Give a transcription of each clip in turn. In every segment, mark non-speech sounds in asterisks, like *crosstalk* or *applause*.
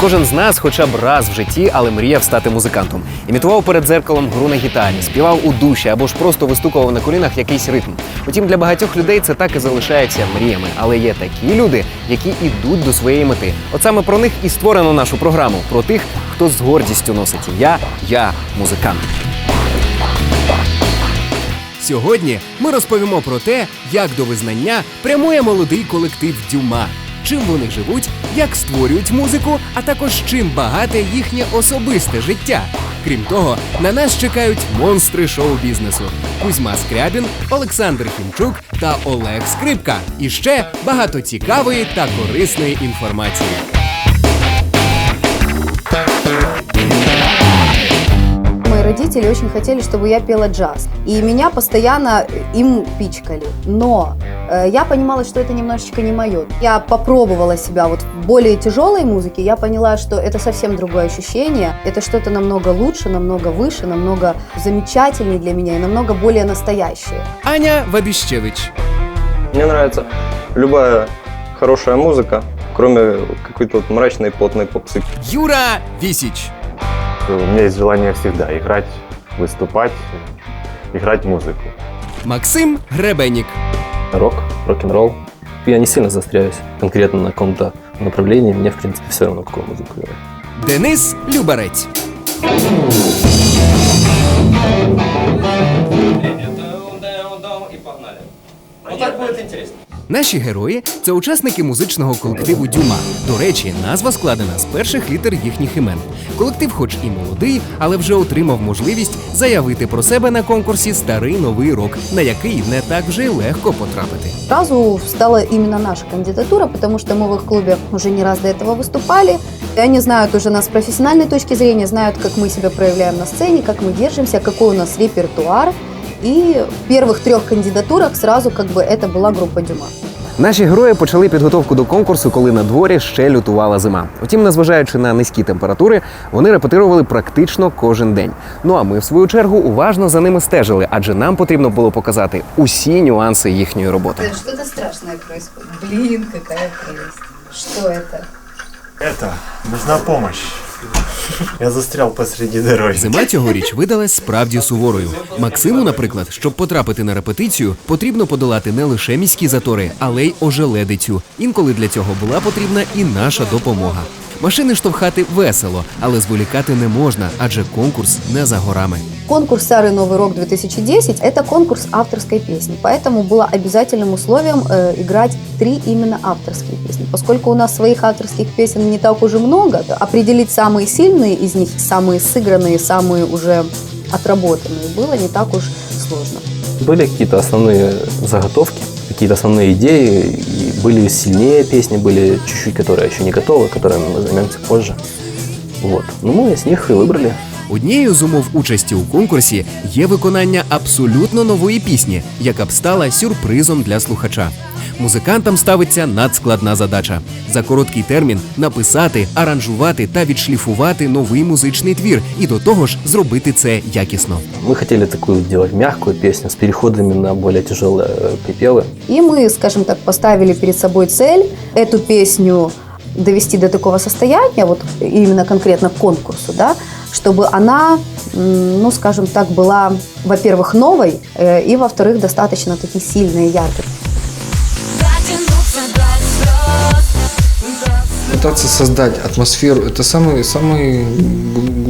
кожен з нас, хоча б раз в житті, але мріяв стати музикантом. Імітував перед дзеркалом гру на гітарі, співав у душі або ж просто вистукував на колінах якийсь ритм. Утім, для багатьох людей це так і залишається мріями. Але є такі люди, які йдуть до своєї мети. От саме про них і створено нашу програму про тих, хто з гордістю носить ім'я Я музикант. Сьогодні ми розповімо про те, як до визнання прямує молодий колектив Дюма, чим вони живуть, як створюють музику, а також чим багате їхнє особисте життя. Крім того, на нас чекають монстри шоу-бізнесу: Кузьма Скрябін, Олександр Хімчук та Олег Скрипка. І ще багато цікавої та корисної інформації. родители очень хотели, чтобы я пела джаз. И меня постоянно им пичкали. Но э, я понимала, что это немножечко не мое. Я попробовала себя вот в более тяжелой музыке. Я поняла, что это совсем другое ощущение. Это что-то намного лучше, намного выше, намного замечательнее для меня и намного более настоящее. Аня Вабіщевич. Мне нравится любая хорошая музыка, кроме какой-то вот мрачной плотной попсы. Юра Вісіч. У меня есть желание всегда играть, выступать, играть музыку. Максим Гребенік. рок, рок-н-ролл. Я не сильно застряюсь конкретно на каком-то направлении. Мне, в принципе, все равно, какую музыку играть. Денис Любарець. Наші герої це учасники музичного колективу Дюма. До речі, назва складена з перших літер їхніх імен. Колектив, хоч і молодий, але вже отримав можливість заявити про себе на конкурсі Старий новий рок, на який не так вже й легко потрапити. Сразу встала именно наша кандидатура, потому что мы в их клубе уже не раз до этого выступали. И они знают уже нас с профессиональной точки зрения, знают, как мы себя проявляем на сцене, как мы держимся, какой у нас репертуар. И в первых трех кандидатурах сразу как бы это была группа Дюма. Наші герої почали підготовку до конкурсу, коли на дворі ще лютувала зима. Утім, незважаючи на низькі температури, вони репетирували практично кожен день. Ну а ми, в свою чергу, уважно за ними стежили, адже нам потрібно було показати усі нюанси їхньої роботи. Что-то страшное происходит. Блин, какая прелесть. Что это? Это, нужна помощь. Я застрял посреди дороги. Зима цьогоріч видалась справді суворою. Максиму, наприклад, щоб потрапити на репетицію, потрібно подолати не лише міські затори, але й ожеледицю. Інколи для цього була потрібна і наша допомога. Машини штовхати весело, але зволікати не можна, адже конкурс не за горами. Конкурс «Старый Новый рок 2010» – это конкурс авторской песни, поэтому было обязательным условием э, играть три именно авторские песни. Поскольку у нас своих авторских песен не так уже много, то определить самые сильные из них, самые сыгранные, самые уже отработанные, было не так уж сложно. Были какие-то основные заготовки, какие-то основные идеи, и были сильнее песни, были чуть-чуть, которые еще не готовы, которыми мы займемся позже. Вот. Ну, мы с них и выбрали. Однією з умов участі у конкурсі є виконання абсолютно нової пісні, яка б стала сюрпризом для слухача. Музикантам ставиться надскладна задача за короткий термін написати, аранжувати та відшліфувати новий музичний твір, і до того ж зробити це якісно. Мы хотели такую делать мягкую песню с переходами на более тяжелые э, припевы. И мы, скажем так, поставили перед собой цель эту песню довести до такого состояния, вот именно конкретно к конкурсу, да, чтобы она, м, ну, скажем так, была, во-первых, новой, э, и, во-вторых, достаточно таки сильной и яркой. пытаться создать атмосферу, это самый, самый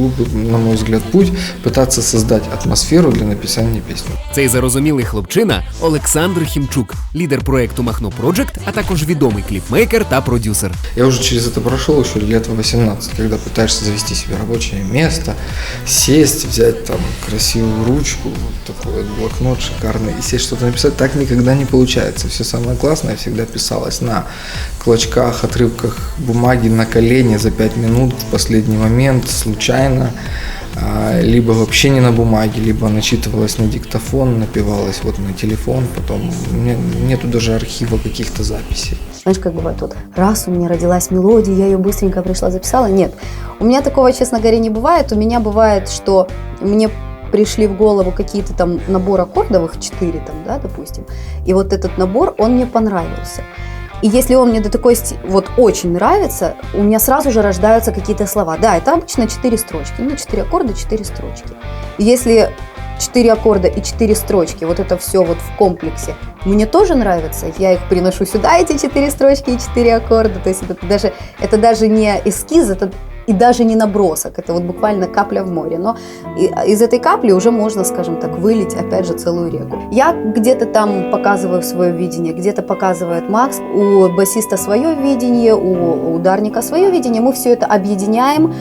гл- глупый, на мой взгляд, путь, пытаться создать атмосферу для написания песни. Цей зарозумілий хлопчина Олександр Хімчук, лідер проекту Махно Проджект, а також відомий кліпмейкер та продюсер. Я уже через это прошел еще лет в 18, когда пытаешься завести себе рабочее место, сесть, взять там красивую ручку, вот такой вот блокнот шикарный, и сесть что-то написать, так никогда не получается. Все самое классное всегда писалось на клочках, отрывках бумаги на колени за 5 минут в последний момент, случайно, А, либо вообще не на бумаге, либо начитывалось на диктофон, напивалось вот на телефон, потом нету даже архива каких-то записей. Знаешь, как бывает, вот раз у меня родилась мелодия, я ее быстренько пришла, записала. Нет, у меня такого, честно говоря, не бывает. У меня бывает, что мне пришли в голову какие-то там набор аккордовых, 4 там, да, допустим, и вот этот набор, он мне понравился. И если он мне до такой сти- вот очень нравится, у меня сразу же рождаются какие-то слова. Да, это обычно 4 строчки, ну 4 аккорда, 4 строчки. И если 4 аккорда и 4 строчки, вот это все вот в комплексе, мне тоже нравится, я их приношу сюда, эти 4 строчки и 4 аккорда, то есть это даже, это даже не эскиз, это и даже не набросок, это вот буквально капля в море, но и- из этой капли уже можно, скажем так, вылить, опять же, целую реку. Я где-то там показываю свое видение, где-то показывает Макс, у басиста свое видение, у ударника свое видение, мы все это объединяем,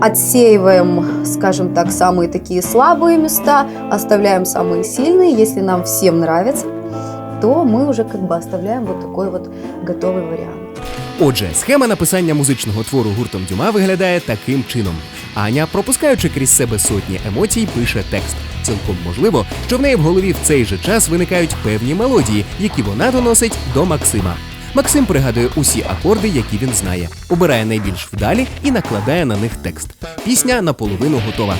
отсеиваем, скажем так, самые такие слабые места, оставляем самые сильные. Если нам всем нравится, то мы уже как бы оставляем вот такой вот готовый вариант. Отже, схема написання музичного твору гуртом Дюма виглядає таким чином. Аня, пропускаючи крізь себе сотні емоцій, пише текст. Цілком можливо, що в неї в голові в цей же час виникають певні мелодії, які вона доносить до Максима. Максим пригадує усі акорди, які він знає, обирає найбільш вдалі і накладає на них текст. Пісня наполовину готова.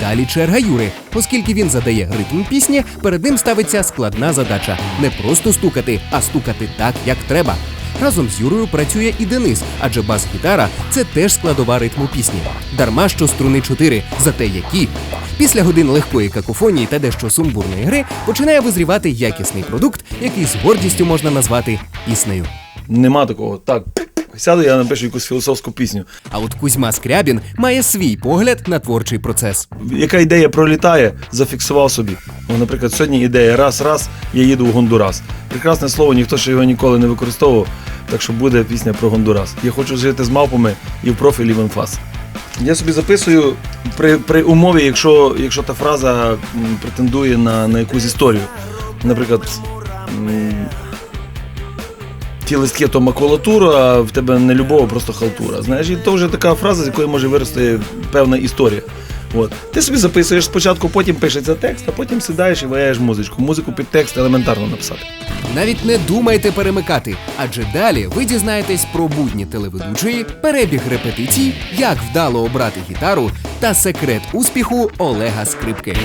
Далі черга Юри, оскільки він задає ритм пісні, перед ним ставиться складна задача не просто стукати, а стукати так, як треба. Разом з Юрою працює і Денис, адже бас-гітара це теж складова ритму пісні. Дарма що струни 4, зате які. Після годин легкої какофонії та дещо сумбурної гри починає визрівати якісний продукт, який з гордістю можна назвати піснею. Нема такого. Так, сяду, я напишу якусь філософську пісню. А от Кузьма Скрябін має свій погляд на творчий процес. Яка ідея пролітає, зафіксував собі. Ну, наприклад, сьогодні ідея раз-раз, я їду в Гондурас. Прекрасне слово, ніхто ще його ніколи не використовував, так що буде пісня про Гондурас. Я хочу жити з мавпами і в профілі в анфас. Я собі записую при, при умові, якщо, якщо та фраза претендує на, на якусь історію. Наприклад, ті листки то макулатура, а в тебе не любов, а просто халтура. Знаєш, і то вже така фраза, з якої може вирости певна історія. От. Ти собі записуєш спочатку, потім пишеться текст, а потім сідаєш і ваяєш музичку. Музику під текст елементарно написати. Навіть не думайте перемикати, адже далі ви дізнаєтесь про будні телеведучої, перебіг репетицій, як вдало обрати гітару та секрет успіху Олега Скрипки.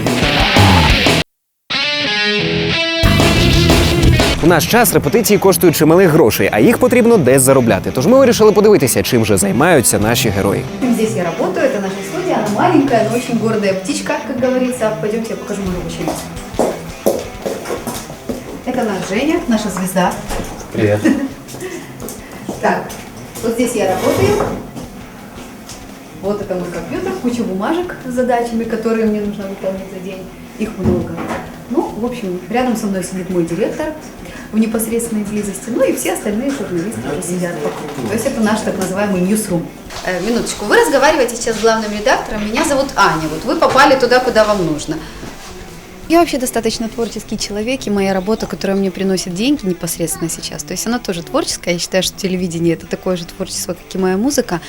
У наш час репетиції коштують чималих грошей, а їх потрібно десь заробляти. Тож ми вирішили подивитися, чим же займаються наші герої. Здесь я работаю, это она маленькая, но очень гордая птичка, как говорится. Пойдемте, я покажу рабочее место. Это наш Женя, наша звезда. Привет. *laughs* Так, вот здесь я работаю. Вот это мой компьютер, куча бумажек с задачами, которые мне нужно выполнить за день. Их много. Ну, в общем, рядом со мной сидит мой директор в непосредственной близости, ну и все остальные журналисты, которые сидят вокруг. То есть это наш так называемый ньюсрум. Э, минуточку, вы разговариваете сейчас с главным редактором, меня зовут Аня, вот вы попали туда, куда вам нужно. Я вообще достаточно творческий человек, и моя работа, которая мне приносит деньги непосредственно сейчас, то есть она тоже творческая. Я считаю, что телевидение это такое же творчество, как и моя музыка.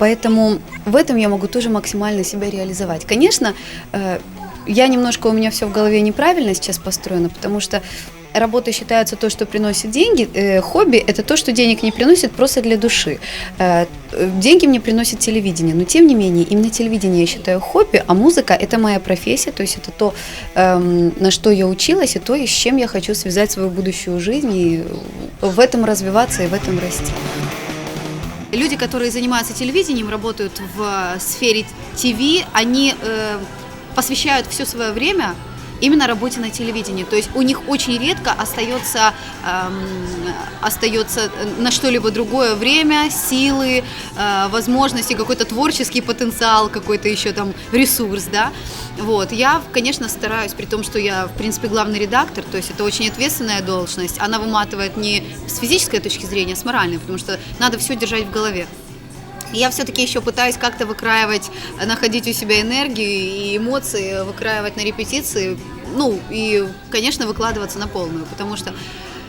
Поэтому в этом я могу тоже максимально себя реализовать. Конечно, э, я немножко, у меня все в голове неправильно сейчас построено, потому что работа считается то, что приносит деньги. Э, хобби – это то, что денег не приносит просто для души. Э, деньги мне приносит телевидение, но тем не менее, именно телевидение я считаю хобби, а музыка – это моя профессия, то есть это то, эм, на что я училась, и то, с чем я хочу связать свою будущую жизнь, и в этом развиваться, и в этом расти. Люди, которые занимаются телевидением, работают в сфере ТВ, они э, посвящают все свое время именно работе на телевидении. То есть у них очень редко остается, эм, остается на что-либо другое время, силы, э, возможности, какой-то творческий потенциал, какой-то еще там ресурс, да. Вот. Я, конечно, стараюсь, при том, что я, в принципе, главный редактор, то есть это очень ответственная должность. Она выматывает не с физической точки зрения, а с моральной, потому что надо все держать в голове. Я все-таки еще пытаюсь как-то выкраивать, э, находить у себя энергию и эмоции, выкраивать на репетиции, ну и, конечно, выкладываться на полную, потому что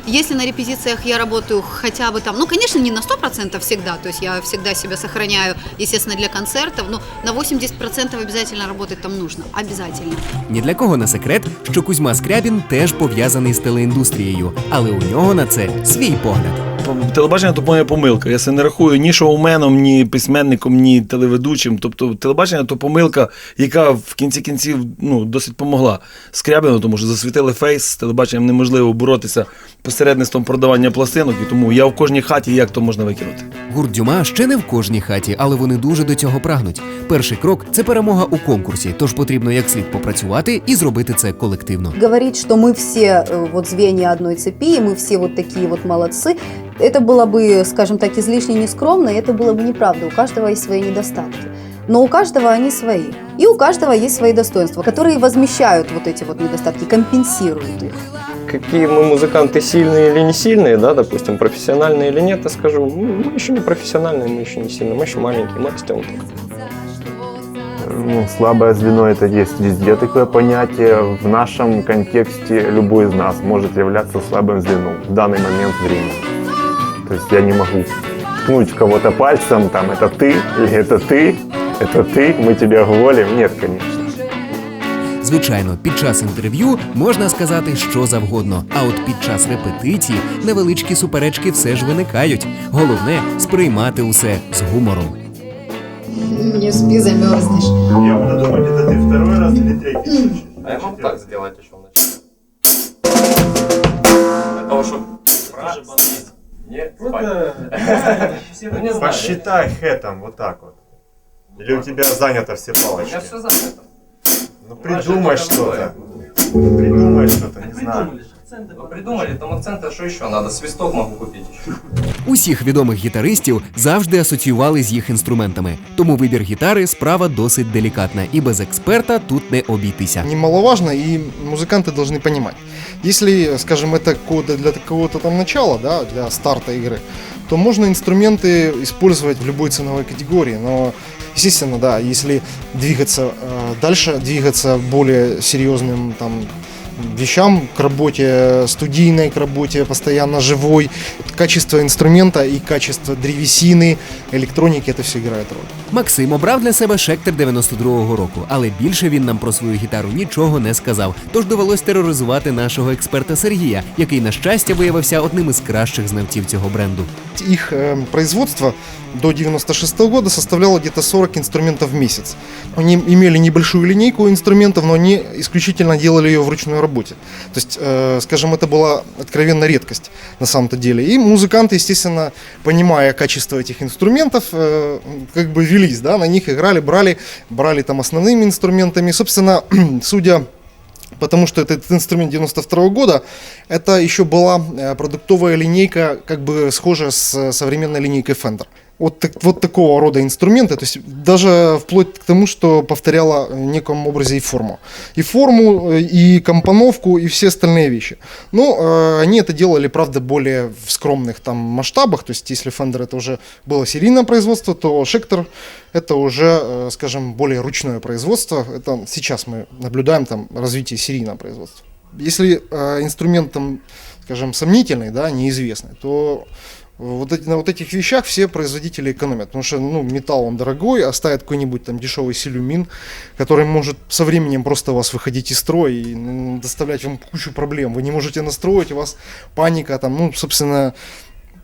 если на репетициях я работаю хотя бы там, ну, конечно, не на 100% всегда, то есть я всегда себя сохраняю, естественно, для концертов, но на 80% обязательно работать там нужно, обязательно. Ні для кого не секрет, що Кузьма Скрябін теж пов'язаний з телеіндустрією, але у нього на це свій погляд. телебачення то моя помилка. Я це не рахую ні шоуменом, ні письменником, ні телеведучим. Тобто телебачення то помилка, яка в кінці кінців ну, досить помогла Скрябину, тому що засвітили фейс, з телебаченням неможливо боротися посередництвом продавання пластинок, і тому я в кожній хаті як то можна викинути. Гурт Дюма ще не в кожній хаті, але вони дуже до цього прагнуть. Перший крок це перемога у конкурсі, тож потрібно як слід попрацювати і зробити це колективно. Говорить, что мы все э, вот звенья одной цепи, и мы все вот такие вот молодцы, Это было бы, скажем так, излишне нескромно, и это было бы неправда. У каждого есть свои недостатки. Но у каждого они свои. И у каждого есть свои достоинства, которые возмещают вот эти вот недостатки, компенсируют их. Какие мы музыканты сильные или не сильные, да, допустим, профессиональные или нет, я скажу, мы еще не профессиональные, мы еще не сильные, мы еще маленькие, мы растем только. Ну, слабое звено это есть везде такое понятие. В нашем контексте любой из нас может являться слабым звеном в данный момент времени. То есть я не могу ткнуть в кого-то пальцем, там, это ты, или это ты, это ты, мы тебя голим. Нет, конечно. Звичайно, під час інтерв'ю можна сказати що завгодно. А от під час репетиції невеличкі суперечки все ж виникають. Головне сприймати усе з гумором. Не спи, замерзнешь. Я буду думать, это ты второй раз или третий случай. А я могу так сделать еще вначале. Для того, чтобы... Нет, Ну, не. Посчитай хэтом вот так вот. Или у тебя занято все палочки? У меня все занято. Ну придумай что-то. Ну, Придумай что-то, не знаю Ну, придумали, там акценты, что еще надо? Свисток могу купить еще. Усіх відомих гітаристів завжди асоціювали з їх інструментами, тому вибір гітари справа досить делікатна, і без експерта тут не обійтися. немаловажно, и музыканты должны понимать. Если, скажем, это коды для какого-то там начала, да, для старта игры, то можно инструменты использовать в любой ценовой категории, но Естественно, да, если двигаться э, дальше, двигаться более серьезным там вещам, к работе студийной, к работе постоянно живой, качество инструмента и качество древесины, электроники, это все играет роль. Максим обрав для себе Шектор 92-го року, але більше він нам про свою гітару нічого не сказав. Тож довелось тероризувати нашого експерта Сергія, який, на щастя, виявився одним із кращих знавців цього бренду. Их э, производство до 96 года составляло где-то 40 инструментов в месяц. Они имели небольшую линейку инструментов, но они исключительно делали ее в ручной работе. То есть, э, скажем, это была откровенно редкость на самом-то деле. И музыканты, естественно, понимая качество этих инструментов, э, как бы велись, да, на них играли, брали, брали там основными инструментами. Собственно, *clears throat* судя потому что этот инструмент 92 года, это еще была э, продуктовая линейка, как бы схожая с э, современной линейкой Fender. Вот, так- вот такого рода инструменты, то есть даже вплоть к тому, что повторяла в неком образе и форму. И форму, э, и компоновку, и все остальные вещи. Но э, они это делали, правда, более в скромных там масштабах, то есть если Fender это уже было серийное производство, то Schecter это уже, э, скажем, более ручное производство. Это сейчас мы наблюдаем там развитие серийного производства. Если э, инструмент там, скажем, сомнительный, да, неизвестный, то вот эти, на вот этих вещах все производители экономят, потому что ну, металл он дорогой, а ставят какой-нибудь там дешевый силюмин, который может со временем просто у вас выходить из строя и ну, доставлять вам кучу проблем. Вы не можете настроить, у вас паника, там, ну, собственно,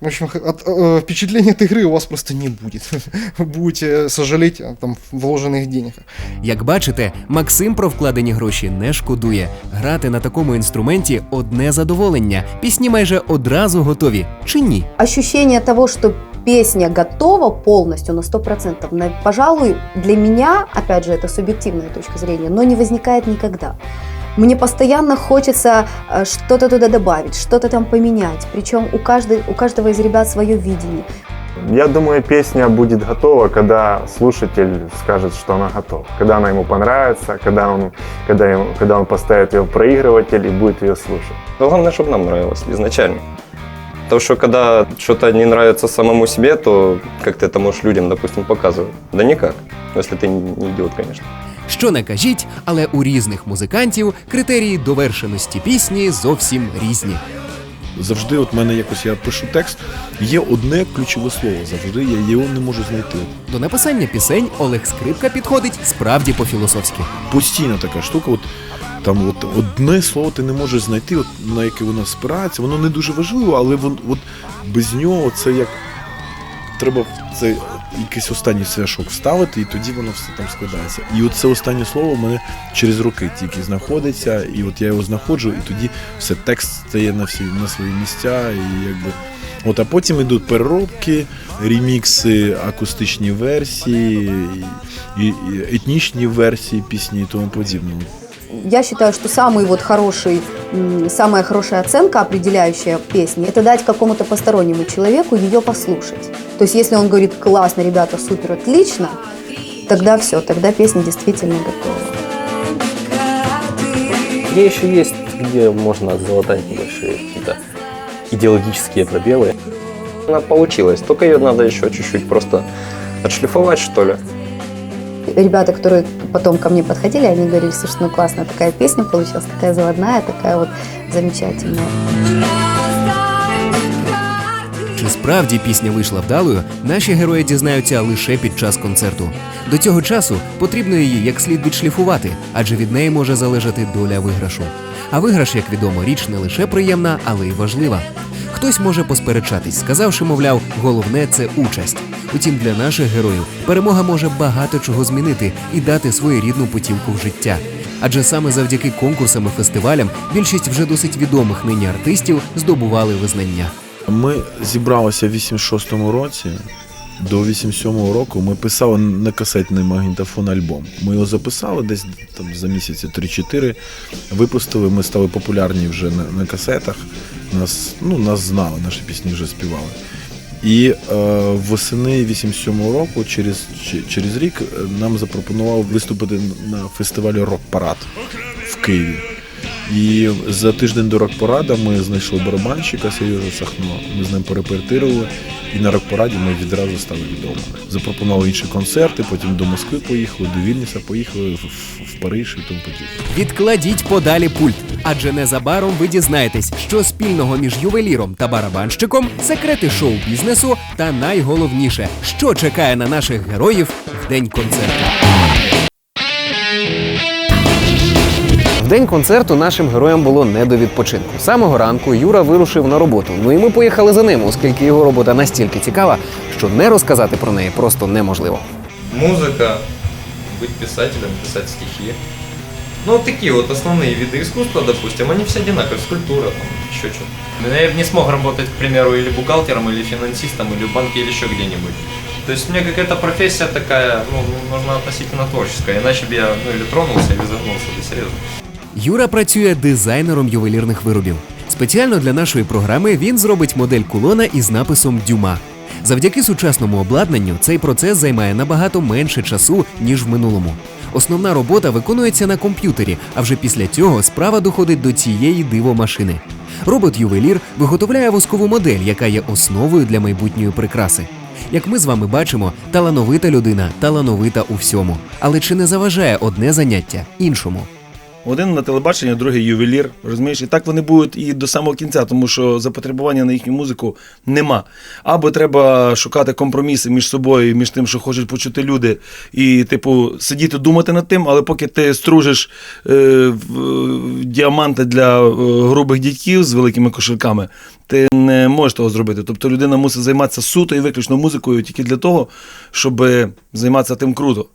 в общем, х- от, э, впечатления от игры у вас просто не будет. *laughs* Вы будете сожалеть о там, вложенных деньгах. Як бачите, Максим про вкладені гроші не шкодує. Грати на такому інструменті одне задоволення. Пісні майже одразу готові. Чи ні? ощущение того, что песня готова полностью на 100%, на- пожалуй, для меня, опять же, это субъективная точка зрения, но не возникает никогда. Мне постоянно хочется э, что-то туда добавить, что-то там поменять. Причем у, каждой, у каждого из ребят свое видение. Я думаю, песня будет готова, когда слушатель скажет, что она готова. Когда она ему понравится, когда он, когда ему- когда он поставит ее в проигрыватель и будет ее слушать. Главное, чтобы нам нравилось изначально. Потому что когда что-то не нравится самому себе, то как ты это можешь людям, допустим, показывать? Да никак. Если ты не идиот, конечно. Що не кажіть, але у різних музикантів критерії довершеності пісні зовсім різні. Завжди, от мене якось я пишу текст, є одне ключове слово. Завжди я його не можу знайти. До написання пісень Олег Скрипка підходить справді по-філософськи. Постійна така штука. От Там от одне слово ти не можеш знайти, от, на яке воно спирається. Воно не дуже важливо, але вон, от, без нього це як треба в це якийсь останній свяшок вставити, і тоді воно все там складається. І от це останнє слово в мене через роки тільки знаходиться, і от я його знаходжу, і тоді все текст стає на всі на свої місця, і якби. От, а потім йдуть переробки, ремікси, акустичні версії, і, і етнічні версії пісні і тому подібне. Я считаю, что самый вот хороший, самая хорошая оценка, определяющая песни, это дать какому-то постороннему человеку ее послушать. То есть, если он говорит, классно, ребята, супер, отлично, тогда все, тогда песня действительно готова. Где еще есть, где можно залатать небольшие какие-то идеологические пробелы. Она получилась, только ее надо еще чуть-чуть просто отшлифовать, что ли. Ребята, которые потом ко мне подходили, они говорили, слушай, ну классная такая песня получилась, такая заводная, такая вот замечательная. Чи справді пісня вийшла вдалою, наші герої дізнаються лише під час концерту. До цього часу потрібно її як слід відшліфувати, адже від неї може залежати доля виграшу. А виграш, як відомо, річ не лише приємна, але й важлива. Хтось може посперечатись, сказавши, мовляв, головне це участь. Утім, для наших героїв перемога може багато чого змінити і дати своєрідну путівку в життя. Адже саме завдяки конкурсам і фестивалям більшість вже досить відомих нині артистів здобували визнання. Ми зібралися в 86-му році. До 87-го року ми писали на касетний магнітофон альбом. Ми його записали десь там за місяці 3-4. Випустили, ми стали популярні вже на, на касетах. Нас, ну, нас знали, наші пісні вже співали. І е, восени 87-го року, через, через рік, е, нам запропонував виступити на фестивалі Рок-Парад в Києві. І за тиждень до рок-парада ми знайшли барабанщика Сережа Сахно. Ми з ним перепетирували, і на рок-параді ми відразу стали відомими. Запропонували інші концерти, потім до Москви поїхали, до Вільнюса поїхали, в Париж і тому подібне. Відкладіть подалі пульт, адже незабаром ви дізнаєтесь, що спільного між ювеліром та барабанщиком, секрети шоу-бізнесу та найголовніше, що чекає на наших героїв в день концерту. день концерту нашим героям було не до відпочинку. З самого ранку Юра вирушив на роботу. Ну і ми поїхали за ним, оскільки його робота настільки цікава, що не розказати про неї просто неможливо. Музыка, быть писателем, писать стихи. Ну, вот такие вот основные виды искусства, допустим, они все одинаковые. Скульптура, там, еще что-то. Я бы не смог работать, к примеру, или бухгалтером, или финансистом, или в банке, или еще где-нибудь. То есть мне какая-то профессия такая, ну, нужна относительно творческая, иначе бы я, ну, или тронулся, или загнулся бы, серьезно. Юра працює дизайнером ювелірних виробів. Спеціально для нашої програми він зробить модель кулона із написом Дюма. Завдяки сучасному обладнанню цей процес займає набагато менше часу, ніж в минулому. Основна робота виконується на комп'ютері, а вже після цього справа доходить до цієї дивомашини. Робот-ювелір виготовляє воскову модель, яка є основою для майбутньої прикраси. Як ми з вами бачимо, талановита людина талановита у всьому. Але чи не заважає одне заняття іншому? Один на телебаченні, другий ювелір. Розумієш, і так вони будуть і до самого кінця, тому що запотребування на їхню музику нема. Або треба шукати компроміси між собою, між тим, що хочуть почути люди, і, типу, сидіти думати над тим, але поки ти стружиш е, діаманти для е, грубих дядьків з великими кошельками, ти не можеш того зробити. Тобто людина мусить займатися суто і виключно музикою тільки для того, щоб займатися тим круто.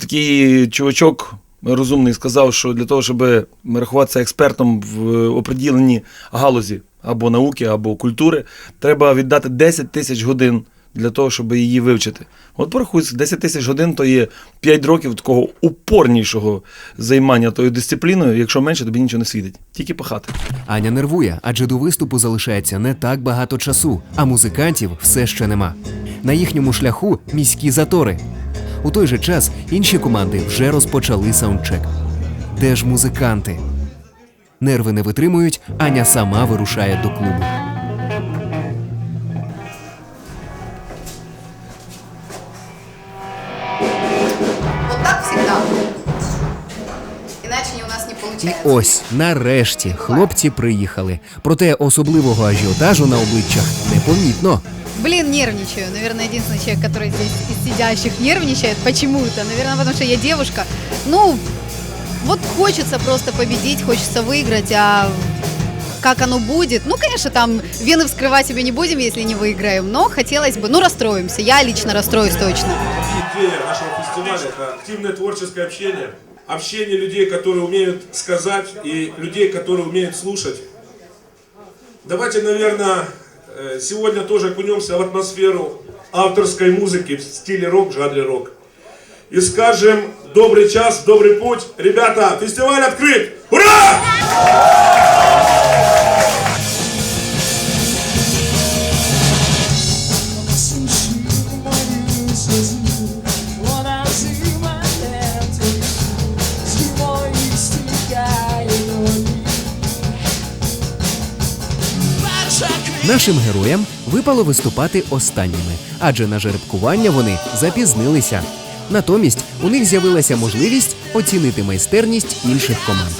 Такий чувачок розумний сказав, що для того, щоб рахуватися експертом в оприділенні галузі або науки, або культури, треба віддати 10 тисяч годин для того, щоб її вивчити. От порахуй, 10 тисяч годин то є 5 років такого упорнішого займання тою дисципліною. Якщо менше, тобі нічого не світить. Тільки пахати. Аня нервує, адже до виступу залишається не так багато часу, а музикантів все ще нема. На їхньому шляху міські затори. У той же час інші команди вже розпочали саундчек. Де ж музиканти? Нерви не витримують, Аня сама вирушає до клубу. ось нарешті хлопці приїхали. Проте особливого ажіотажу на обличчях непомітно. Блин, нервничаю. Наверное, единственный человек, который здесь из сидящих нервничает почему-то. Наверное, потому что я девушка. Ну, Вот хочется просто победить, хочется выиграть, а как оно будет? Ну, конечно, там вены вскрывать себе не будем, если не выиграем, но хотелось бы, ну, расстроимся. Я лично расстроюсь точно. Идея нашего фестиваля – это активное творческое общение. Общение людей, которые умеют сказать, и людей, которые умеют слушать. Давайте, наверное, э, сегодня тоже окунемся в атмосферу авторской музыки в стиле рок, жанре рок. И скажем «Добрый час, добрый путь». Ребята, фестиваль открыт! Ура! Нашим героям випало виступати останніми, адже на жеребкування вони запізнилися. Натомість у них з'явилася можливість оцінити майстерність інших команд.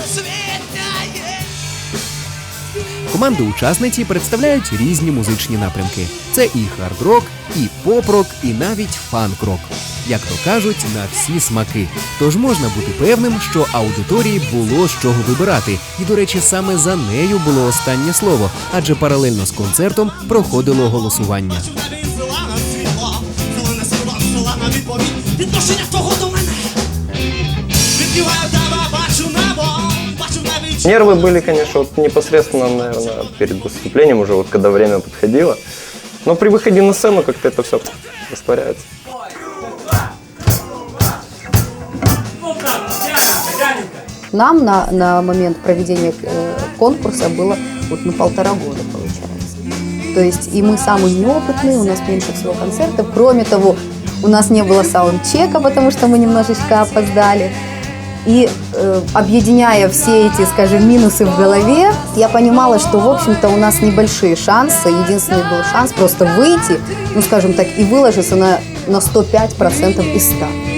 Команди учасниці представляють різні музичні напрямки. Це і хард-рок, і поп-рок, і навіть фанк-рок Як то кажуть, на всі смаки. Тож можна бути певним, що аудиторії було з чого вибирати. І, до речі, саме за нею було останнє слово, адже паралельно з концертом проходило голосування. Відношення того до мене Відкриваю тебе, бачу небо Бачу навіть Нервы были, конечно, вот непосредственно, наверное, перед выступлением уже, вот когда время подходило. Но при выходе на сцену как-то это все растворяется. Нам на, на момент проведения э, конкурса было вот ну, полтора года, получается. То есть и мы самые неопытные, у нас меньше всего концертов. Кроме того, у нас не было саундчека, потому что мы немножечко опоздали. И э, объединяя все эти, скажем, минусы в голове, я понимала, что, в общем-то, у нас небольшие шансы. Единственный был шанс просто выйти, ну, скажем так, и выложиться на, на 105% из 100.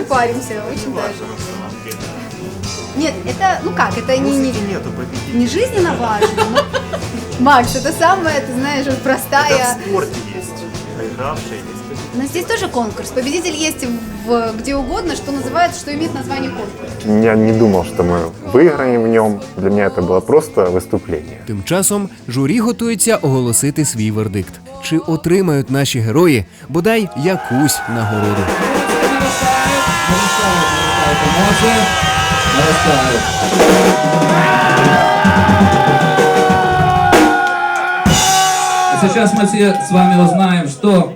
мы очень даже паримся, очень даже. Нет, это, ну как, это не, не, не жизненно важно. но- *laughs* Макс, это самое, ты знаешь, вот простая... спорте есть проигравшие, есть Но здесь тоже конкурс. Победитель есть в, где угодно, что называется, что имеет название конкурс. Я не думал, что мы выиграем в нем. Для меня это было просто выступление. Тим часом журі готується оголосити свій вердикт. Чи отримають наші герої бодай якусь нагороду? Сейчас мы все с вами узнаем, что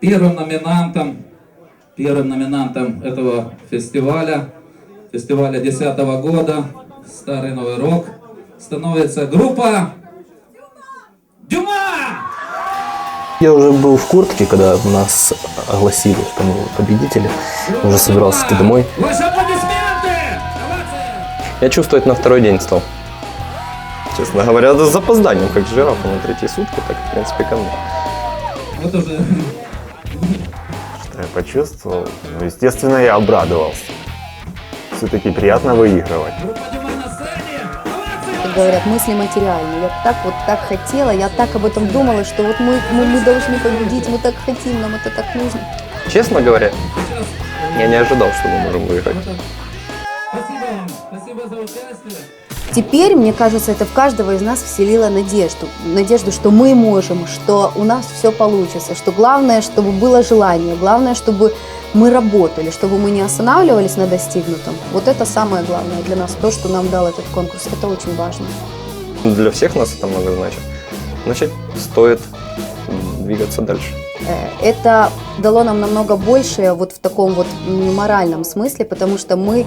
первым номинантом, первым номинантом этого фестиваля, фестиваля 2010 года, Старый Новый Рок, становится группа Я уже был в куртке, когда нас огласили, что мы победители. Уже собирался идти домой. Я чувствовать на второй день стал. Честно говоря, с запозданием, как жирафа на третьи сутки, так, в принципе, ко мне. Вот уже Что я почувствовал? Ну, естественно, я обрадовался. Все-таки приятно выигрывать. Как говорят, мысли материальные. Я так вот так хотела, я так об этом думала, что вот мы, мы, мы должны победить, мы так хотим, нам это так нужно. Честно говоря, я не ожидал, что мы можем участие. Теперь, мне кажется, это в каждого из нас вселило надежду. Надежду, что мы можем, что у нас все получится, что главное, чтобы было желание, главное, чтобы мы работали, чтобы мы не останавливались на достигнутом. Вот это самое главное для нас, то, что нам дал этот конкурс. Это очень важно. Для всех нас это много значит. Значит, стоит двигаться дальше. Э, Это дало нам намного больше вот в таком вот моральном смысле, потому что мы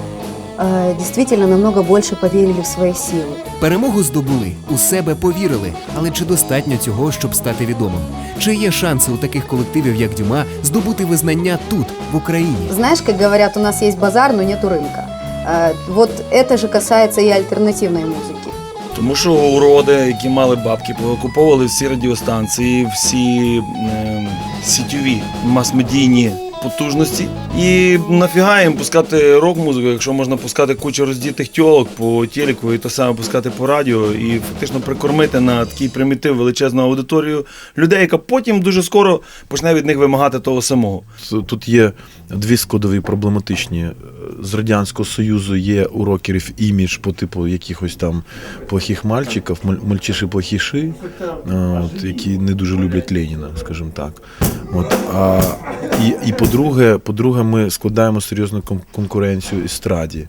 э, действительно намного больше поверили в свои силы. Перемогу здобули, у себе повірили, але чи достатньо цього, щоб стати відомим? Чи є шанси у таких колективів, як Дюма, здобути визнання тут, в Україні? Знаешь, как говорят, у нас есть базар, но нету рынка. Э, Вот это же касается и альтернативной музыки. Тому що уроди, які мали бабки, окуповували всі радіостанції, всі е, сітєві мас-медійні потужності. І нафіга їм пускати рок-музику, якщо можна пускати кучу роздітих тьолок по телеку і то саме пускати по радіо, і фактично прикормити на такий примітив величезну аудиторію людей, яка потім дуже скоро почне від них вимагати того самого. Тут є дві складові проблематичні. З Радянського Союзу є у рокерів імідж по типу якихось там плохих мальчиків, мальчиші плохіші, от, які не дуже люблять Леніна, скажімо так. От, а, і, і по-друге, по-друге, ми складаємо серйозну кон- конкуренцію естраді.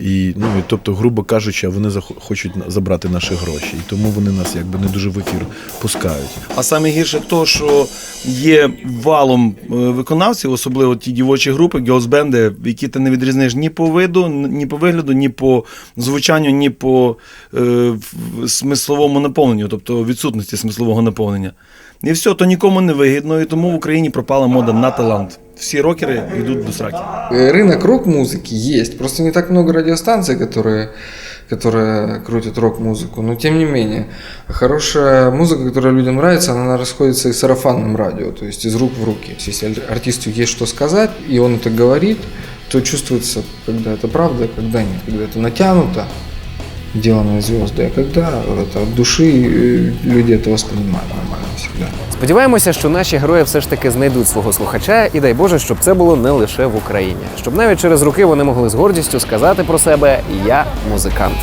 І, ну, і, тобто, грубо кажучи, вони хочуть забрати наші гроші. І тому вони нас якби не дуже в ефір пускають. А саме гірше то, що є валом е, виконавців, особливо ті дівочі групи, гіозбенди, які ти не відрізниш ні по виду, ні по вигляду, ні по звучанню, ні по е, смисловому наповненню, тобто відсутності смислового наповнення. І все, то нікому не вигідно, і тому в Україні пропала мода на талант. Всі рокери йдуть до сраки. Э, Рынок рок-музыки есть. Просто не так много радиостанций, которые, которые крутят рок-музыку. Но тем не менее, хорошая музыка, которая людям нравится, она расходится и с сарафанным радио, то есть из рук в руки. То есть, Если ар- артисту есть что сказать, и он это говорит, то чувствуется, когда это правда, когда нет, когда это натянуто, деланное звезды, а когда это от души э, люди это воспринимают нормально всегда. Сподіваємося, що наші герої все ж таки знайдуть свого слухача, і дай Боже, щоб це було не лише в Україні, щоб навіть через роки вони могли з гордістю сказати про себе Я музикант.